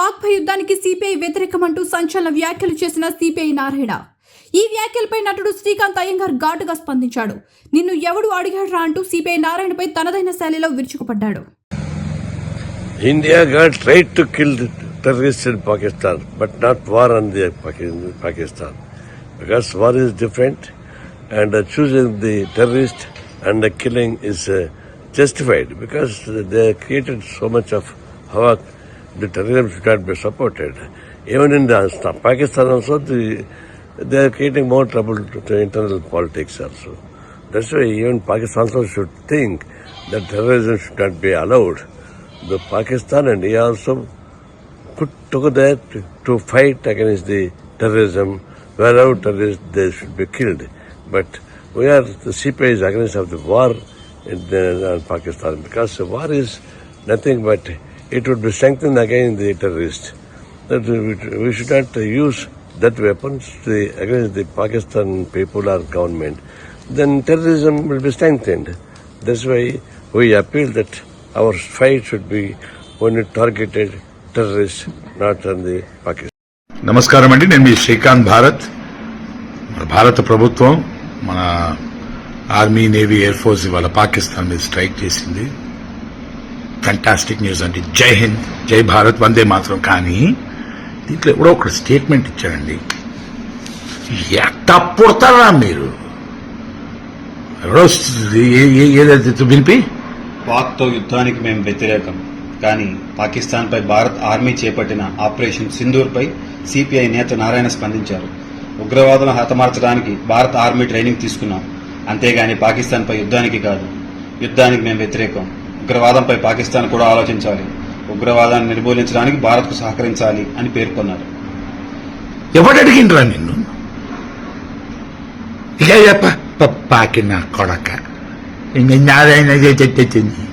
పాక్ పాక్పై యుద్ధానికి సిపిఐ వ్యతిరేకమంటూ సంచలన వ్యాఖ్యలు చేసిన సిపిఐ నారాయణ. ఈ వ్యాఖ్యలపై నటుడు శ్రీకాంత్ అయ్యంగార్ ఘాటుగా స్పందించాడు. నిన్ను ఎవడు అడిగాడురా అంటూ సిపిఐ నారాయణపై తనదైన శైలిలో విరుచుకుపడ్డాడు. India got kill terrorist Pakistan but not war on Pakistan because war is different and choosing the terrorist and killing is justified because they created so much of havoc The terrorism should not be supported. Even in the, Pakistan also, the, they are creating more trouble to, to internal politics also. That's why even Pakistan also should think that terrorism should not be allowed the Pakistan and India also put together to, to fight against the terrorism. Wherever terrorists, they should be killed. But we are, the CPI is against of the war in the, uh, Pakistan because the war is nothing but it would be strengthened against the terrorists. That we, should not use that weapons to, against the Pakistan people or government. Then terrorism will be strengthened. That's why we appeal that our fight should be only targeted terrorists, not on the Pakistan. నమస్కారం అండి నేను మీ శ్రీకాంత్ భారత్ భారత ప్రభుత్వం మన army navy air force ఇవాళ పాకిస్తాన్ మీద strike చేసింది fantastic news అండి. జై హింద్ జై భారత్ వందే మాత్రం. కానీ దీంట్లో ఎవడో ఒక స్టేట్మెంట్ ఇచ్చాడండి. ఎట్ట పుడతారా మీరు? ఎవడో ఏ- ఏ- ఏదైతే వినిపి? పాక్తో యుద్ధానికి మేము వ్యతిరేకం. కానీ పాకిస్తాన్పై భారత్ ఆర్మీ చేపట్టిన ఆపరేషన్ సింధూర్పై సిపిఐ నేత నారాయణ స్పందించారు. ఉగ్రవాదులను హతమార్చడానికి భారత్ ఆర్మీ ట్రైనింగ్ తీసుకున్నాం. అంతేగాని పాకిస్తాన్పై యుద్ధానికి కాదు. యుద్ధానికి మేము వ్యతిరేకం. ఉగ్రవాదంపై పాకిస్తాన్ కూడా ఆలోచించాలి. ఉగ్రవాదాన్ని నిర్మూలించడానికి భారత్కు సహకరించాలి అని పేర్కొన్నారు. ఎవడు అడిగిండ్రా నిన్ను? ఇక చెప్ప పాకిన కొడక. నాదైనా చెప్పింది